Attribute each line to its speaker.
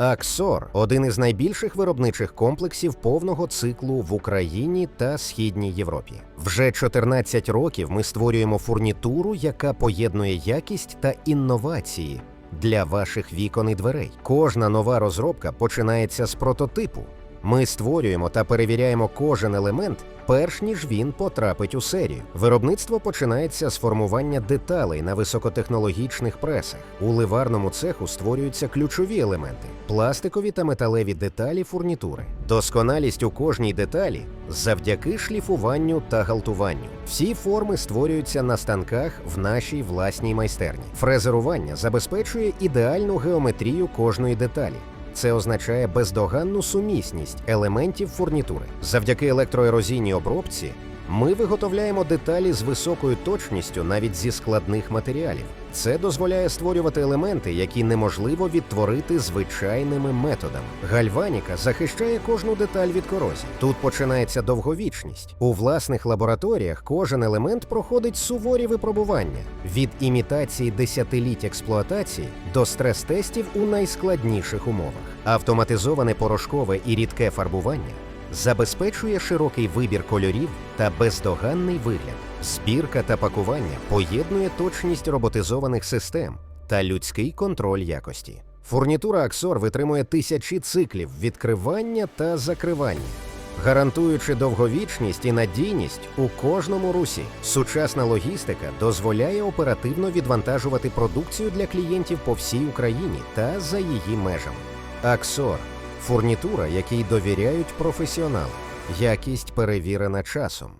Speaker 1: Аксор один із найбільших виробничих комплексів повного циклу в Україні та Східній Європі. Вже 14 років ми створюємо фурнітуру, яка поєднує якість та інновації для ваших вікон і дверей. Кожна нова розробка починається з прототипу. Ми створюємо та перевіряємо кожен елемент, перш ніж він потрапить у серію. Виробництво починається з формування деталей на високотехнологічних пресах. У ливарному цеху створюються ключові елементи пластикові та металеві деталі фурнітури. Досконалість у кожній деталі завдяки шліфуванню та галтуванню. Всі форми створюються на станках в нашій власній майстерні. Фрезерування забезпечує ідеальну геометрію кожної деталі. Це означає бездоганну сумісність елементів фурнітури. Завдяки електроерозійній обробці ми виготовляємо деталі з високою точністю навіть зі складних матеріалів. Це дозволяє створювати елементи, які неможливо відтворити звичайними методами. Гальваніка захищає кожну деталь від корозії. Тут починається довговічність. У власних лабораторіях кожен елемент проходить суворі випробування від імітації десятиліть експлуатації до стрес-тестів у найскладніших умовах. Автоматизоване порошкове і рідке фарбування забезпечує широкий вибір кольорів та бездоганний вигляд. Збірка та пакування поєднує точність роботизованих систем та людський контроль якості. Фурнітура Аксор витримує тисячі циклів відкривання та закривання, гарантуючи довговічність і надійність у кожному русі. Сучасна логістика дозволяє оперативно відвантажувати продукцію для клієнтів по всій Україні та за її межами. Аксор фурнітура, якій довіряють професіонали, якість перевірена часом.